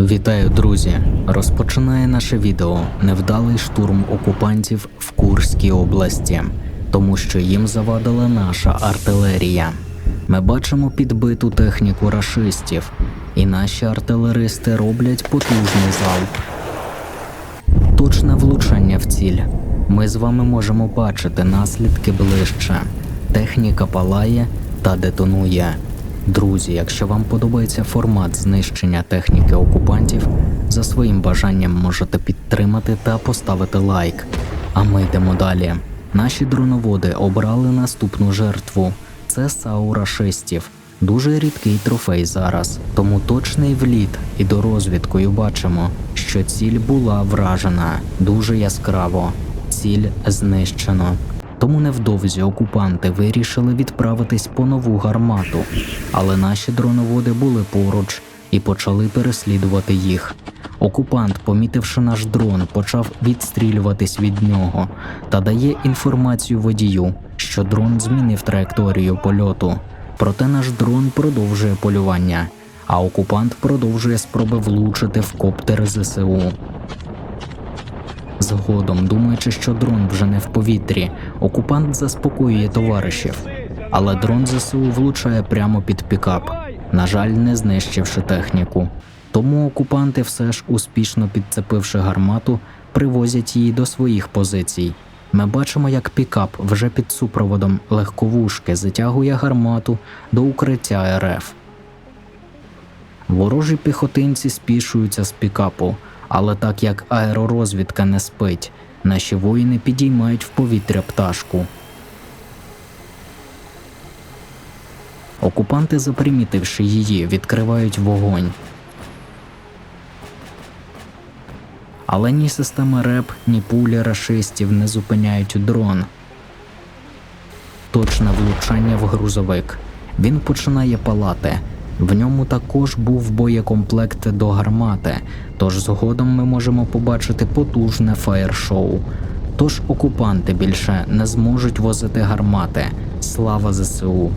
Вітаю, друзі! Розпочинає наше відео невдалий штурм окупантів в Курській області, тому що їм завадила наша артилерія. Ми бачимо підбиту техніку рашистів, і наші артилеристи роблять потужний залп. Точне влучання в ціль. Ми з вами можемо бачити наслідки ближче. Техніка палає та детонує. Друзі, якщо вам подобається формат знищення техніки окупантів, за своїм бажанням можете підтримати та поставити лайк. А ми йдемо далі. Наші дроноводи обрали наступну жертву. Це САУ рашистів. Дуже рідкий трофей зараз, тому точний вліт і до розвідкою бачимо, що ціль була вражена дуже яскраво. Ціль знищено. Тому невдовзі окупанти вирішили відправитись по нову гармату, але наші дроноводи були поруч і почали переслідувати їх. Окупант, помітивши наш дрон, почав відстрілюватись від нього та дає інформацію водію, що дрон змінив траєкторію польоту. Проте наш дрон продовжує полювання, а окупант продовжує спроби влучити в коптер ЗСУ. Згодом, думаючи, що дрон вже не в повітрі, окупант заспокоює товаришів, але дрон ЗСУ влучає прямо під пікап, на жаль, не знищивши техніку. Тому окупанти, все ж успішно підцепивши гармату, привозять її до своїх позицій. Ми бачимо, як пікап вже під супроводом легковушки затягує гармату до укриття РФ. Ворожі піхотинці спішуються з пікапу, але так як аеророзвідка не спить, наші воїни підіймають в повітря пташку. Окупанти, запримітивши її, відкривають вогонь. Але ні система РЕП, ні пулі рашистів не зупиняють дрон. Точне влучання в грузовик. Він починає палати. В ньому також був боєкомплект до гармати, тож згодом ми можемо побачити потужне фаєр-шоу. Тож окупанти більше не зможуть возити гармати. Слава ЗСУ!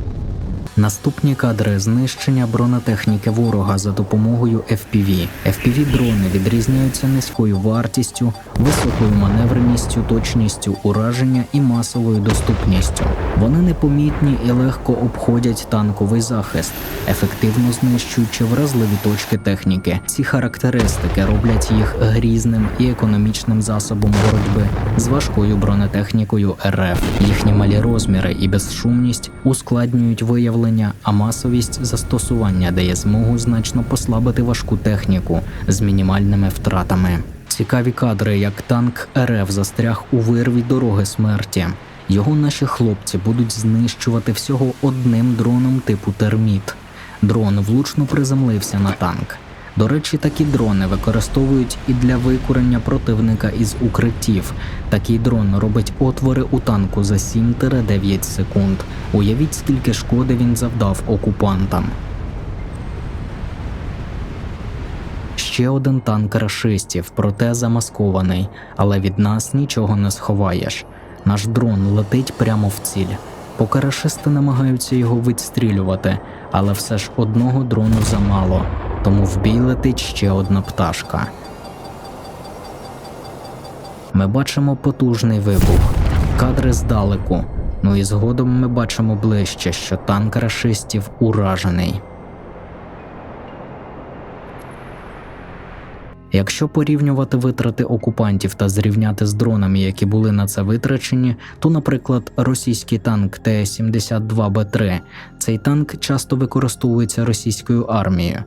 Наступні кадри знищення бронетехніки ворога за допомогою FPV. FPV-дрони відрізняються низькою вартістю, високою маневреністю, точністю ураження і масовою доступністю. Вони непомітні і легко обходять танковий захист, ефективно знищуючи вразливі точки техніки. Ці характеристики роблять їх грізним і економічним засобом боротьби з важкою бронетехнікою РФ. Їхні малі розміри і безшумність ускладнюють виявлення, а масовість застосування дає змогу значно послабити важку техніку з мінімальними втратами. Цікаві кадри, як танк РФ застряг у вирві дороги смерті. Його наші хлопці будуть знищувати всього одним дроном типу терміт. Дрон влучно приземлився на танк. До речі, такі дрони використовують і для викурення противника із укриттів. Такий дрон робить отвори у танку за 7-9 секунд. Уявіть, скільки шкоди він завдав окупантам. Ще один танк рашистів, проте замаскований, але від нас нічого не сховаєш. Наш дрон летить прямо в ціль. Поки рашисти намагаються його відстрілювати, але все ж одного дрону замало, тому в бій летить ще одна пташка. Ми бачимо потужний вибух, кадри здалеку. Ну і згодом ми бачимо ближче, що танк рашистів уражений. Якщо порівнювати витрати окупантів та зрівняти з дронами, які були на це витрачені, то, наприклад, російський танк Т-72Б3 цей танк часто використовується російською армією.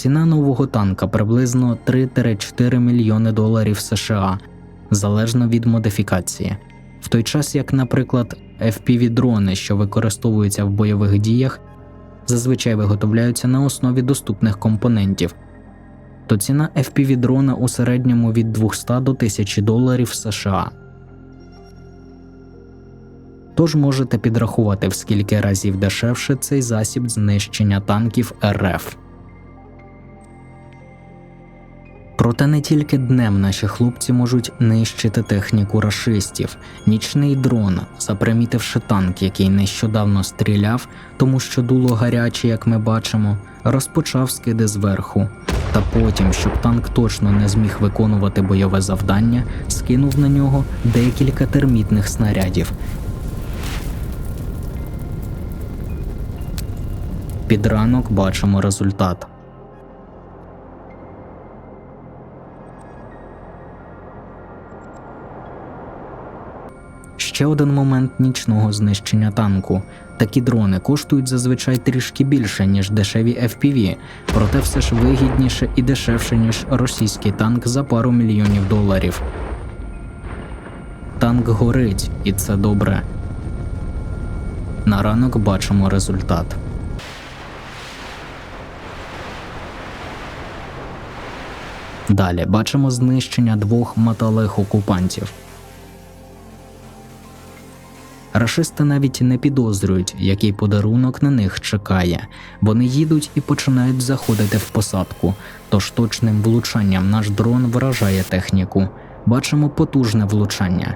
Ціна нового танка приблизно 3-4 мільйони доларів США, залежно від модифікації. В той час, як, наприклад, FPV-дрони, що використовуються в бойових діях, зазвичай виготовляються на основі доступних компонентів то ціна FPV дрона у середньому від 200 до 1000 доларів США. Тож можете підрахувати, в скільки разів дешевше цей засіб знищення танків РФ. Проте не тільки днем наші хлопці можуть нищити техніку рашистів. Нічний дрон, запримітивши танк, який нещодавно стріляв, тому що дуло гаряче, як ми бачимо, розпочав скиди зверху. Та потім, щоб танк точно не зміг виконувати бойове завдання, скинув на нього декілька термітних снарядів. Під ранок бачимо результат. Ще один момент нічного знищення танку. Такі дрони коштують зазвичай трішки більше, ніж дешеві FPV, проте все ж вигідніше і дешевше, ніж російський танк за пару мільйонів доларів. Танк горить, і це добре. На ранок бачимо результат. Далі бачимо знищення двох металих окупантів. Рашисти навіть не підозрюють, який подарунок на них чекає. Вони їдуть і починають заходити в посадку. Тож точним влучанням наш дрон вражає техніку. Бачимо потужне влучання.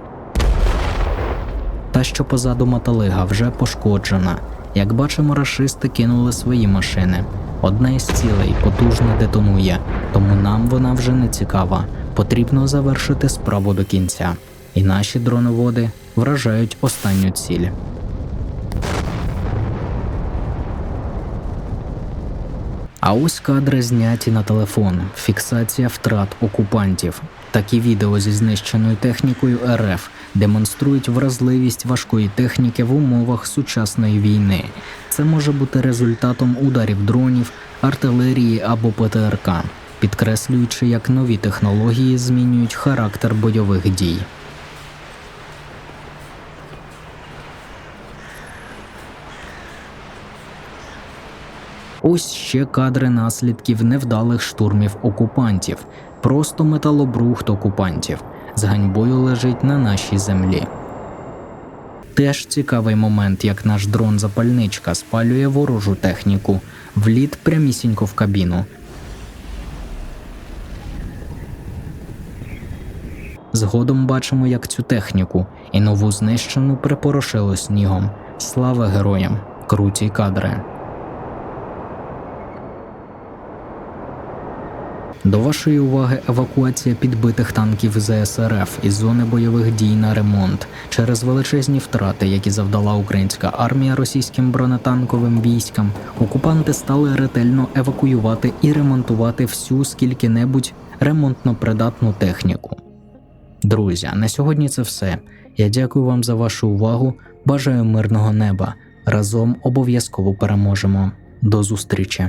Та, що позаду Маталига, вже пошкоджена. Як бачимо, рашисти кинули свої машини. Одна із цілей потужно детонує, тому нам вона вже не цікава. Потрібно завершити справу до кінця. І наші дроноводи вражають останню ціль. А ось кадри зняті на телефон. Фіксація втрат окупантів. Такі відео зі знищеною технікою РФ демонструють вразливість важкої техніки в умовах сучасної війни. Це може бути результатом ударів дронів, артилерії або ПТРК, підкреслюючи, як нові технології змінюють характер бойових дій. Ось ще кадри наслідків невдалих штурмів окупантів, просто металобрухт окупантів з ганьбою лежить на нашій землі. Теж цікавий момент, як наш дрон запальничка спалює ворожу техніку, вліт прямісінько в кабіну. Згодом бачимо, як цю техніку і нову знищену припорошило снігом. Слава героям! Круті кадри. До вашої уваги евакуація підбитих танків ЗСРФ із зони бойових дій на ремонт через величезні втрати, які завдала українська армія російським бронетанковим військам. Окупанти стали ретельно евакуювати і ремонтувати всю скільки-небудь ремонтно придатну техніку. Друзі, на сьогодні це все. Я дякую вам за вашу увагу. Бажаю мирного неба. Разом обов'язково переможемо. До зустрічі!